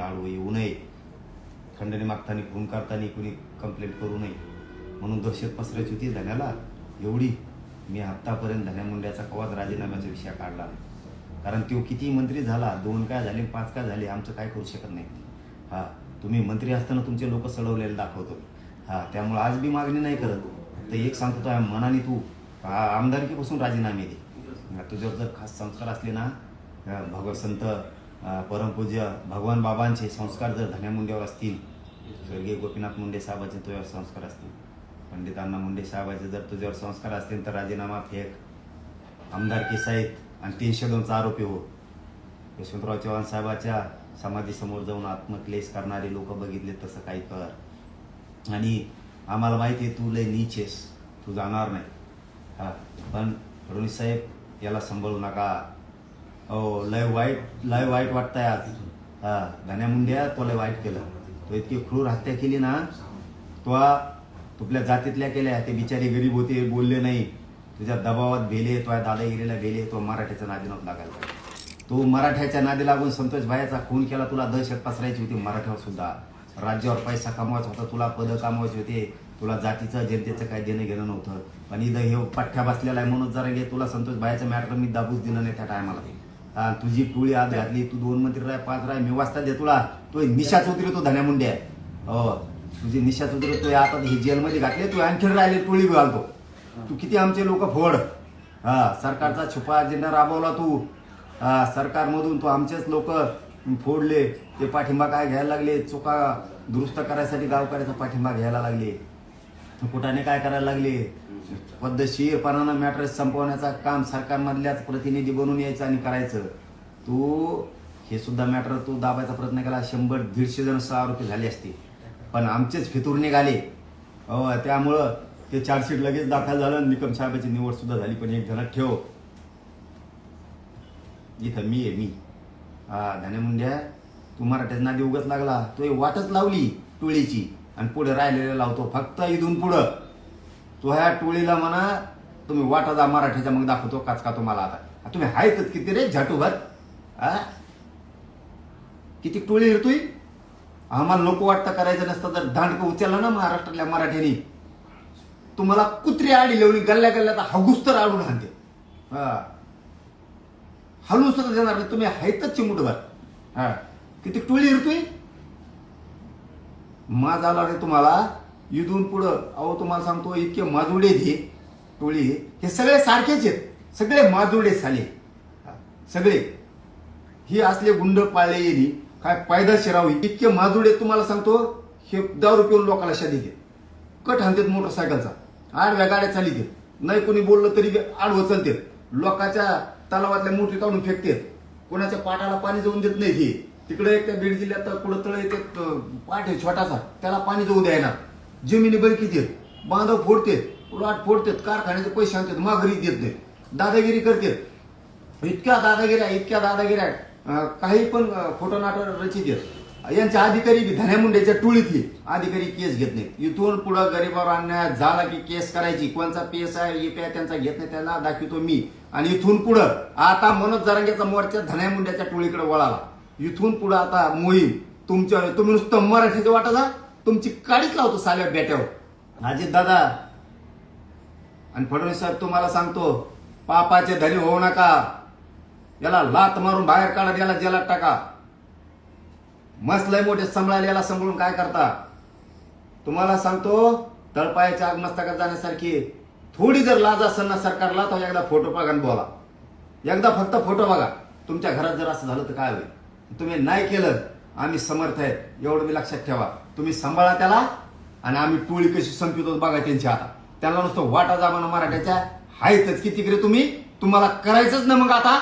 आळू येऊ नये. खंडणी मागताना खून करताना कुणी कंप्लेंट करू नये. म्हणून दहशत पसरायची होती धन्याला. एवढी मी आत्तापर्यंत धन्या मुंड्याचा कवाच राजीनाम्याचा विषय काढला नाही. कारण तो किती मंत्री झाला दोन काय झाले पाच काय झाले आमचं काय करू शकत नाही. हा तुम्ही मंत्री असताना तुमचे लोक सडवलेले दाखवतो. हा त्यामुळे आज बी मागणी नाही करत. तर एक सांगतो तो मनाने तू आमदारकीपासून राजीनामे दे. तुझ्यावर जर खास संस्कार असले ना भगवत संत परमपूज्य भगवान बाबांचे संस्कार जर धन्या मुंड्यावर असतील स्वर्गीय गोपीनाथ मुंडे साहेबांचे तुझ्यावर संस्कार असतील. पंडितांना मुंडे साहेबांचे जर तुझ्यावर संस्कार असतील तर राजीनामा फेक. आमदार किसाईत आणि तीनशे दोनचा आरोपी हो. यशवंतराव चव्हाण साहेबाच्या समाधीसमोर जाऊन आत्मक्लेश करणारे लोक बघितले तसं काही कर. आणि आम्हाला माहिती आहे तू लय नीच तू जाणार नाही. हा पण रोहित साहेब याला सांभाळू नका. हो लय वाईट लय वाईट वाटतंय आज. हा धन्या मुंड्या तो लय वाईट केलं. तो इतकी क्रूर हत्या केली ना तो तुपल्या जातीतल्या केल्या. ते बिचारे गरीब होते बोलले नाही. तुझ्या दबावात भेले तो दादागिरीला भेले तो मराठ्याच्या नादी नव्हता लागायला पाहिजे तू मराठ्याच्या नादी लागून संतोष भायाचा खून केला तुला दहशत पसरायची होती मराठ्यावर सुद्धा. राज्यावर पैसा कमवायचा होता तुला पदं कमवायचे होते. तुला जातीचं जनतेचं काही देणं घेणं नव्हतं. पण इथं हे पठ्ठ्या बसलेला आहे म्हणून जरा घे तुला संतोष भायाचं मॅटर मी दाबूच दिलं नाही त्या टायमाला हा, तुझी टोळी आज घातली तू दोन मंत्री राय पाच राय मी वाचता दे तुला. तो निशा चौधरी तो धन्या आहे हो तुझी निशा चौधरी तो आता हे जेलमध्ये घातले तू आणखीन राहिले टोळी घालतो. तू किती आमचे लोक फोड. हा सरकारचा छुपा अजेंडा राबवला तू. हा सरकारमधून तू आमचेच लोक फोडले ते पाठिंबा काय घ्यायला लागले चुका दुरुस्त करायसाठी गावकऱ्याचा पाठिंबा घ्यायला लागले. कुठाने काय करायला लागले? पद्धतशीरपणानं मॅटर संपवण्याचा काम सरकारमधल्याच प्रतिनिधी बनून यायचं आणि करायचं. तू हे सुद्धा मॅटर तू दाबायचा प्रयत्न केला शंभर दीडशे जण सहा आरोपी झाले असते. पण आमचेच फितूर निघाले. हो त्यामुळं ते चार्जशीट लगेच दाखल झालं निकम साहेबाची निवड सुद्धा झाली. पण एक जणात ठेव. इथं मी आहे मी. हा धन्या मुंड्या तू मराठ्याचा नादी उगत लागला. तो एक वाटच लावली टोळीची. आणि पुढे राहिलेला लावतो. फक्त इथून पुढं. तो ह्या टोळीला म्हणा तुम्ही वाटा जा मराठीचा मग दाखवतो काचका तुम्हाला आता. तुम्ही आहेतच किती रे झाटूभर? आ? किती टोळी येतोय आम्हाला नको वाटतं करायचं नसतं तर दांडकं उचलला ना महाराष्ट्रातल्या मराठ्यांनी. तुम्हाला कुत्री आडी लावली गल्ल्या गल्ल्यात हगुस तर आडून हाणते. हा. सुद्धा देणार नाही. तुम्ही आहेतच चिमुटभर. हा. किती टोळी येतोय माज आला रे तुम्हाला. इथून पुढं अहो तुम्हाला सांगतो इतके माजुडे हे टोळी हे सगळे सारखेच आहेत. सगळे माजुडे झाले. सगळे. ही असले गुंड पाळले येली काय पायदा शिरावी? इतके माजुडे तुम्हाला सांगतो. हे दारू पिऊन लोकांना शादी घे कट हाणतात मोटरसायकलचा. आडव्या गाड्या चाली चालित नाही कोणी बोललं तरी आडवं चालते. लोकांच्या तलावातल्या मोठी काढून फेकतेत. कोणाच्या पाटाला पाणी जाऊन देत नाही हे. तिकडे एक त्या बीड जिल्ह्यात कुठं तळ येते पाठ आहे छोटासा. त्याला पाणी जाऊ द्यायला. जमिनी बरकीत आहेत. बांधव फोडतेत प्लॉट फोडतेत कारखान्याचे पैसे आणतात माघारी देत नाही दादागिरी करतात इतक्या दादागिऱ्या इतक्या दादागिऱ्या काही पण फोटो खोटं नाटक रचित यांचे यांच्या अधिकारी बी धन्या मुंडेच्या टोळीतली अधिकारी केस घेत नाहीत. इथून पुढं गरीबावर अन्याय झाला की केस करायची. कोणचा पीएस आहे EPI त्यांचा घेत नाही त्याला दाखवितो मी. आणि इथून पुढं आता मनोज जरांगेचा मोर्चा धन्या मुंड्याच्या टोळीकडे वळाला. इथून पुढं आता मोहीम तुमच्या तुम्ही नुसतं मराठीचं वाटत तुमची काळीच लावतो साल्या बेट्यावर. अजित दादा आणि फडणवीस साहेब तुम्हाला सांगतो पापाचे धनी होऊ नका. याला लात मारून बाहेर काढा याला जेलात टाका. मस्त लय मोठे सांभाळायला याला सांभाळून काय करता? तुम्हाला सांगतो तळपायाच्या आगमस्तकात जाण्यासारखी थोडी जर लाज असेल ना सरकारला तर एकदा फोटो बघा आणि बोला. एकदा फक्त फोटो बघा. तुमच्या घरात जर असं झालं तर काय होईल? तुम्ही नाही केलं आम्ही समर्थ आहेत. एवढं मी लक्षात ठेवा. तुम्ही सांभाळा त्याला आणि आम्ही टोळी कशी संपितो बघा त्यांच्या आता. त्याला नुसतं वाटा जामाना मराठ्याच्या आहेतच किती रे तुम्ही? तुम्हाला करायचंच ना मग आता.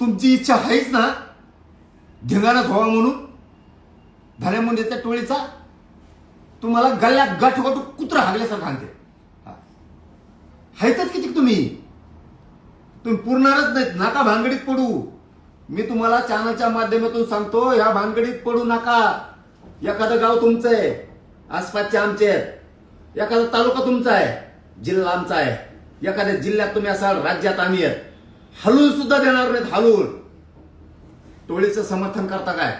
तुमची इच्छा आहेच ना? धिंगाणच व्हावा म्हणून? धन्या मुंडेच्या टोळीचा? तुम्हाला गल्ल्यात गट गट कुत्रा हागल्यासारखं आणते हा. हायतच किती तुम्ही? तुम्ही पुरणारच नाहीत. नाका भानगडीत पडू. मी तुम्हाला चॅनलच्या माध्यमातून सांगतो ह्या भानगडीत पडू नका. एखादं गाव तुमचं आहे आसपासचे आमचे आहेत. एखादा तालुका तुमचा आहे जिल्हा आमचा आहे. एखाद्या जिल्ह्यात तुम्ही असाल राज्यात आम्ही आहेत. हलवून सुद्धा देणार नाहीत हलवून टोळीचं समर्थन करता काय?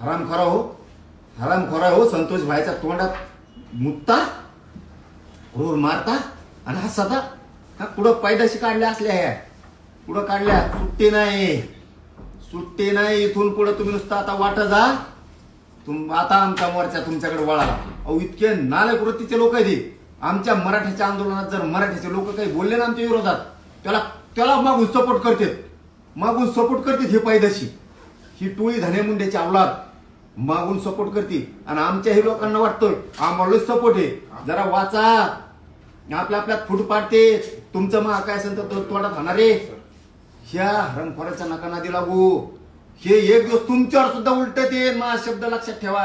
हरामखोरा हो. हरामखोरा हो संतोष भाईच्या तोंडात मुत्ता रोड मारता आणि हसता हा कुठं पायदाशी काढल्या असल्या ह्या? काढल्या? सुट्टी नाही. सुट्टी नाही इथून पुढे तुम्ही नुसतं आता वाट जा. तुम आता आमचा मोर्चा तुमच्याकडे वळाला. अहो इतके नालक वृत्तीचे लोक आहेत आमच्या मराठीच्या आंदोलनात जर मराठीचे लोक काही बोलले ना आमच्या विरोधात त्याला त्याला मागून सपोर्ट करतात. मागून सपोर्ट करतात हे पायदशी. ही टोळी धने मुंड्याची अवलाद. मागून सपोर्ट करते आणि आमच्याही लोकांना वाटतं आम्हाला सपोर्ट आहे. जरा वाचा. आपल्या आपल्यात फूट पाडते. तुमचं मग काय असेल तर तो होणार आहे ह्या हरणखोराच्या नका नादी लागू. हे एक दिवस तुमच्यावर सुद्धा उलट ते मा शब्द लक्षात ठेवा.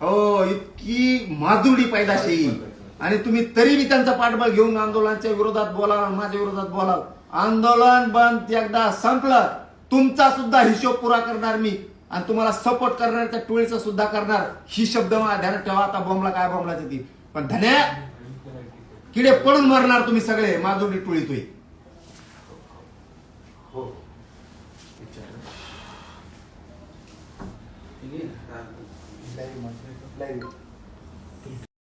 हो इतकी माजुडी पैदाशी. आणि तुम्ही तरी मी त्यांचा पाठबळ घेऊन आंदोलनाच्या विरोधात बोलाल माझ्या विरोधात बोलाल. आंदोलन बंद एकदा संपलं. तुमचा सुद्धा हिशोब पुरा करणार मी. आणि तुम्हाला सपोर्ट करणार त्या टोळीचा सुद्धा करणार. ही शब्द मला ध्यानात ठेवा आता बॉम्बला काय बॉम्बलाची ती. पण धन्या किडे पडून मरणार तुम्ही सगळे माधुरी टोळी तुम्ही हो. विचार. लाईव्ह म्हटलं लाईव्ह